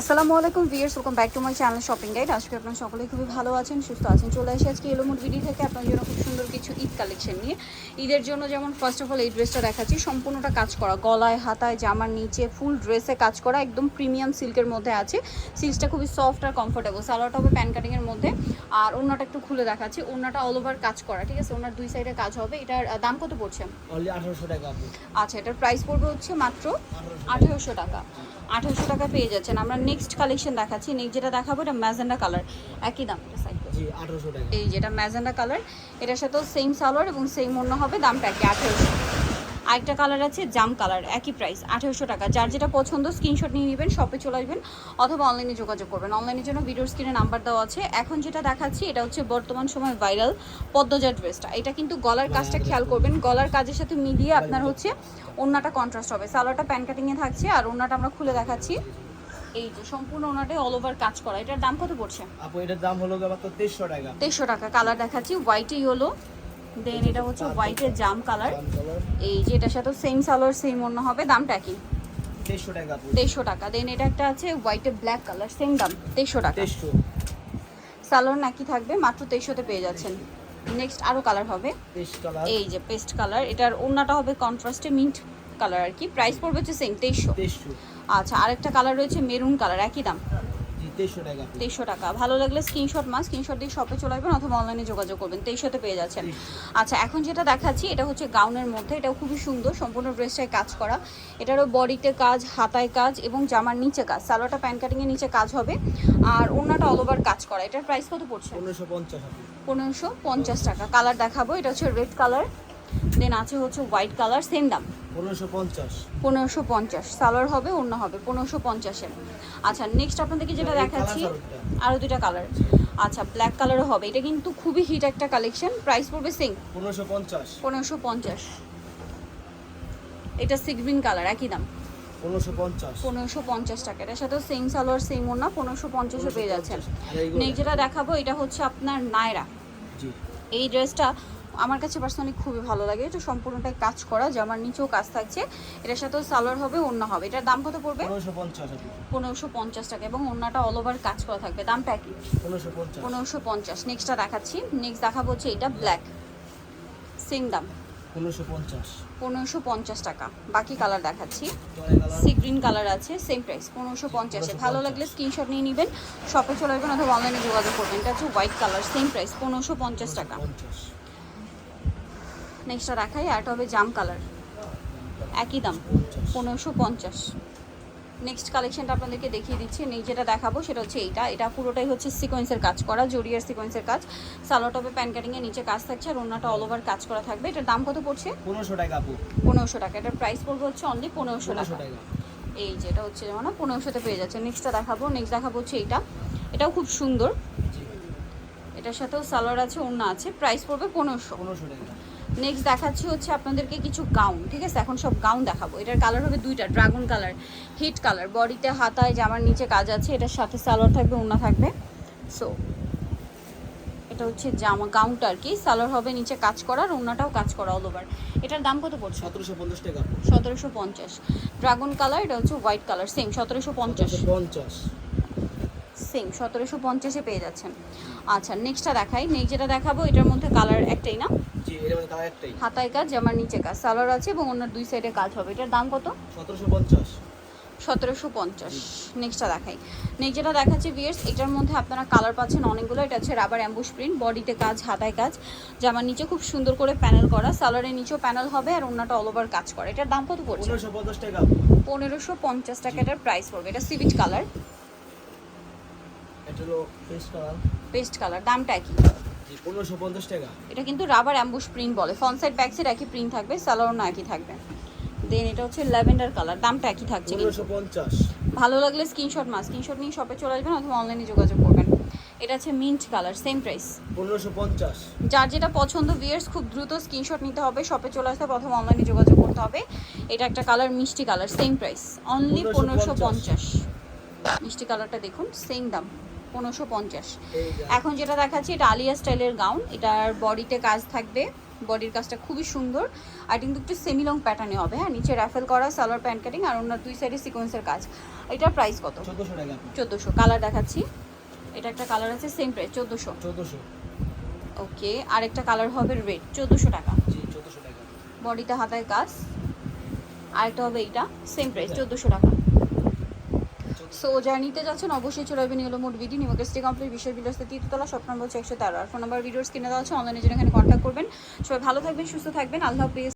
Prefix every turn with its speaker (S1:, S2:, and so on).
S1: আসসালামু আলাইকুম viewers welcome back to my channel shopping guide আজকে আপনারা সকলে খুবই ভালো আছেন সুস্থ আছেন। চলে আসি আজকে এলোমুড ভিডি থেকে আপনার জন্য খুব সুন্দর কিছু ঈদ কালেকশন নিয়ে। ঈদের জন্য যেমন ফার্স্ট অফ অল এই ড্রেসটা দেখাচ্ছি সম্পূর্ণটা কাজ করা। গলায় হাতায় জামার নিচে ফুল ড্রেসে কাজ করা একদম প্রিমিয়াম সিল্কের মধ্যে আছে। সিল্কটা খুবই সফট আর কমফোর্টেবল সালোয়ারটা হবে প্যান কাটিংয়ের মধ্যে। আর ওনাটা একটু খুলে দেখাচ্ছি ওনাটা অল ওভার কাজ করা ঠিক আছে? ওনার দুই সাইডে কাজ হবে। এটার দাম কত পড়ছে?
S2: আঠারোশো টাকা
S1: আচ্ছা এটার প্রাইস পড়বে হচ্ছে মাত্র আঠেরোশো টাকা। আঠেরোশো টাকা পেয়ে যাচ্ছেন। আমরা নেক্সট কালেকশন দেখাচ্ছি। নেক্সট যেটা দেখাবো এটা ম্যাজেন্ডা কালার একই দাম এই যেটা ম্যাজেন্ডা কালার এটার সাথেও সেম সালোয়ার এবং সেম অন্য হবে দামটা একই আঠেরোশো। আরেকটা কালার আছে জাম কালার একই প্রাইস আঠেরোশো টাকা। যার যেটা পছন্দ স্ক্রিনশট নিয়ে নেবেন শপে চলে আসবেন অথবা অনলাইনে যোগাযোগ করবেন। অনলাইনের জন্য ভিডিওর স্ক্রিনে নাম্বার দেওয়া আছে। এখন যেটা দেখাচ্ছি এটা হচ্ছে বর্তমান সময় ভাইরাল পদ্মজার ড্রেসটা এটা কিন্তু গলার কাজটা খেয়াল করবেন। গলার কাজের সাথে মিলিয়ে আপনার হচ্ছে ওন্নাটা কন্ট্রাস্ট হবে। সালোয়ারটা প্যান কাটিংয়ে থাকছে আর ওন্নাটা আমরা খুলে দেখাচ্ছি। এই যে সম্পূর্ণ ওনাটাই অল ওভার কাজ করা। এটার দাম কত পড়ছে?
S2: আপু এটার দাম হলো মাত্র তেইশশো টাকা।
S1: তেইশশো টাকা। কালার দেখাচ্ছি হোয়াইটে ইয়েলো দেন এটা হচ্ছে হোয়াইটের জাম কালার এই যে এটার সাথে সেম সালোয়ার সেম অন্য হবে। দামটা কি?
S2: তেইশশো টাকা
S1: দেন এটা একটা আছে হোয়াইটে ব্ল্যাক কালার সেম দাম। তেইশশো টাকা। সালোয়ার নাকি থাকবে মাত্র তেইশশোতে পেয়ে যাচ্ছেন। নেক্সট আরও কালার হবে। এই যে পেস্ট কালার এটার ওড়নাটা হবে কন্ট্রাস্টে মিন্ট কালার আর কি। প্রাইস পড়বে হচ্ছে সেম তেইশশো। আচ্ছা আরেকটা কালার রয়েছে মেরুন কালার একই দাম?
S2: তেইশশো টাকা।
S1: ভালো লাগলে স্ক্রিনশট মাস স্ক্রিনশট দিয়ে শপে চলে আসবেন অথবা অনলাইনে যোগাযোগ করবেন তেইশশোতে পেয়ে যাচ্ছেন। আচ্ছা এখন যেটা দেখাচ্ছি এটা হচ্ছে গাউনের মধ্যে এটাও খুবই সুন্দর সম্পূর্ণ ড্রেসটায় কাজ করা। এটারও বডিতে কাজ হাতায় কাজ এবং জামার নিচে কাজ সালোয়ারটা প্যান কাটিংয়ের নিচে কাজ হবে। আর ওড়নাটা অল ওভার কাজ করা। এটার প্রাইস কত পড়ছে?
S2: পনেরোশো পঞ্চাশ
S1: পনেরোশো পঞ্চাশ টাকা। কালার দেখাবো এটা হচ্ছে রেড কালার দেন আছে হচ্ছে হোয়াইট কালার সেম দাম।
S2: পনেরোশো পঞ্চাশ।
S1: সালোয়ার হবে অন্য হবে পনেরোশো পঞ্চাশের। আচ্ছা নেক্সট আপনাদেরকে যেটা দেখাচ্ছি আরও দুটা। কালার আচ্ছা ব্ল্যাক কালারও হবে। এটা কিন্তু খুবই হিট একটা কালেকশন প্রাইস পড়বে সেম
S2: পনেরোশো পঞ্চাশ।
S1: পনেরোশো পঞ্চাশ। এটা সিক্স গ্রিন কালার একই দাম।
S2: পনেরোশো পঞ্চাশ।
S1: টাকা। এটার সাথেও সেম সালোয়ার সেম ওনা পনেরোশো পঞ্চাশে পেয়ে যাচ্ছেন।
S2: আর
S1: নেক্সট যেটা দেখাবো এটা হচ্ছে আপনার নায়রা এই ড্রেসটা আমার কাছে পার্সোনালি খুবই ভালো লাগে। এটা সম্পূর্ণটাই কাজ করা জামার নিচেও কাজ থাকছে। এটার সাথেও সালোয়ার হবে অন্য হবে। এটার দাম কত পড়বে?
S2: পনেরোশো পঞ্চাশ
S1: টাকা এবং অন্যটা অল ওভার কাজ করা থাকবে। দামটা কি
S2: পনেরোশো পঞ্চাশ।
S1: নেক্সটটা দেখাচ্ছি। নেক্সট দেখাবো হচ্ছে এটা ব্ল্যাক সেম দাম।
S2: পনেরোশো পঞ্চাশ।
S1: টাকা। বাকি কালার দেখাচ্ছি। সি গ্রিন কালার আছে সেম প্রাইস পনেরোশো পঞ্চাশে। ভালো লাগলে স্ক্রিনশট নিয়ে নেবেন। শপে চলে আসবেন অথবা অনলাইনে যোগাযোগ করবেন। এটা হচ্ছে হোয়াইট কালার সেম প্রাইস পনেরোশো পঞ্চাশ টাকা। নেক্সটটা দেখাই আর এটা হবে জাম কালার একই দাম পনেরোশো পঞ্চাশ। নেক্সট কালেকশনটা আপনাদেরকে দেখিয়ে দিচ্ছি নেক্সট যেটা দেখাবো সেটা হচ্ছে এইটা। এটা পুরোটাই হচ্ছে সিকোয়েন্সের কাজ করা জরিয়ার সিকোয়েন্সের কাজ। সালো টপে প্যান কাটিংয়ের নিচে কাজ থাকছে আর অন্যটা অল ওভার কাজ করা থাকবে। এটার দাম কত পড়ছে?
S2: পনেরোশো টাকা
S1: পনেরোশো টাকা। এটার প্রাইস পড়বে হচ্ছে অনলি পনেরোশো টাকা। এই যেটা হচ্ছে যেমন পনেরোশোতে পেয়ে যাচ্ছে। নেক্সটটা দেখাবো। নেক্সট দেখাবো হচ্ছে এইটা। এটাও খুব সুন্দর। এটার সাথেও সালোয়ার আছে অন্য আছে। প্রাইস পড়বে পনেরোশো।
S2: পনেরোশো টাকা।
S1: নেক্সট দেখাচ্ছি হচ্ছে আপনাদেরকে কিছু গাউন ঠিক আছে? এখন সব গাউন দেখাবো। এটার কালার হবে দুইটা ড্রাগন কালার হিট কালার বডিতে হাতায় জামার নিচে কাজ আছে এটার সাথে সালোয়ার থাকবে ওড়না থাকবে। সো এটা হচ্ছে জামা গাউনটা আর কি। সালোয়ার হবে নিচে কাজ করার ওড়নাটাও কাজ করা অল ওভার এটার দাম কত পড়ছে?
S2: সতেরোশো পঞ্চাশ টাকা
S1: সতেরোশো পঞ্চাশ। ড্রাগন কালার এটা হচ্ছে হোয়াইট কালার সেম সতেরোশো পঞ্চাশ।
S2: পঞ্চাশ।
S1: সেম সতেরোশো পঞ্চাশে পেয়ে যাচ্ছেন। আচ্ছা নেক্সটটা দেখাই। নেক্সট যেটা দেখাবো এটার মধ্যে কালার একটাই না? হাতায় কাজ জামার নিচে কাজ। সালোয়ার আছে এবং অন্য দুই সাইডে কাজ হবে। এটার দাম কত?
S2: সতেরোশো পঞ্চাশ।
S1: সতেরোশো পঞ্চাশ। নেক্সটটা দেখাই। নেক্সট যেটা দেখাচ্ছি ভিয়ার্স এটার মধ্যে আপনারা কালার পাচ্ছেন অনেকগুলো। এটা হচ্ছে রাবার অ্যাম্বুশ প্রিন্ট বডিতে কাজ হাতায় কাজ। জামার নিচে খুব সুন্দর করে প্যানেল করা। সালোয়ারের নিচেও প্যানেল হবে আর অন্যটা অল ওভার কাজ করে। এটার দাম কত পড়ছে?
S2: পনেরোশো পঞ্চাশ টাকা।
S1: এটার প্রাইস পড়বে। এটা সিভিট কালার
S2: এটা হলো ফেস কালার
S1: পেস্ট কালার দামটা
S2: পনেরোশো পঞ্চাশ টাকা।
S1: এটা কিন্তু রাবার অ্যাম্বুশ প্রিন্ট বলে। ফ্রন্ট সাইড ব্যাক সাইড একই প্রিন্ট থাকবে সালোয়ার না একই থাকবে। দেন এটা হচ্ছে ল্যাভেন্ডার কালার দামটা একই থাকছে কিন্তু।
S2: পনেরোশো পঞ্চাশ।
S1: ভালো লাগলে স্ক্রিনশট মাস স্ক্রিনশট নিয়ে শপে চলে আসবেন অথবা অনলাইনে যোগাযোগ করবেন। এটা হচ্ছে মিন্ট কালার সেম প্রাইস
S2: পনেরোশো পঞ্চাশ।
S1: যার যেটা পছন্দ ভিয়ার্স খুব দ্রুত স্ক্রিনশট নিতে হবে শপে চলে আসতে প্রথম অনলাইনে যোগাযোগ করতে হবে। এটা একটা কালার মিষ্টি কালার সেম প্রাইস অনলি পনেরোশো পঞ্চাশ। মিষ্টি কালারটা দেখুন সেম দাম। পনেরোশো পঞ্চাশ। এখন যেটা দেখাচ্ছি এটা আলিয়া স্টাইলের গাউন। এটার বডিতে কাজ থাকবে। বডির কাজটা খুবই সুন্দর। আর কিন্তু একটু সেমি লং প্যাটার্নে হবে হ্যাঁ? নিচে র্যাফেল করা সালোয়ার প্যান্ট কাটিং আর ওনার দুই সাইডে সিকোয়েন্সের কাজ। এটার প্রাইস কত?
S2: চোদ্দোশো
S1: কালার দেখাচ্ছি। এটা একটা কালার আছে সেম প্রাইস চোদ্দোশো।
S2: চোদ্দোশো।
S1: ওকে আরেকটা কালার হবে রেড চোদ্দোশো টাকা।
S2: জি চোদ্দোশো টাকা।
S1: বডিতে হাতায় কাজ। আরেকটা হবে এইটা সেম প্রাইস চোদ্দোশো টাকা। সো যারা নিতে যাচ্ছেন, অবশ্যই চলে আসবেন এগুলো মোট বিডি নিমকেস্টি কমপ্লিট বিশ্বের বিলাসতে তৃতীয়তলা নম্বর হচ্ছে একশো তেরো। আর ফোন নাম্বার ভিডিওস কিনে দেওয়া হচ্ছে অনলাইনে জন্য এখানে কন্ট্যাক্ট করবেন। সবাই ভালো থাকবেন, সুস্থ থাকবেন। আল্লাহ হাফিজ।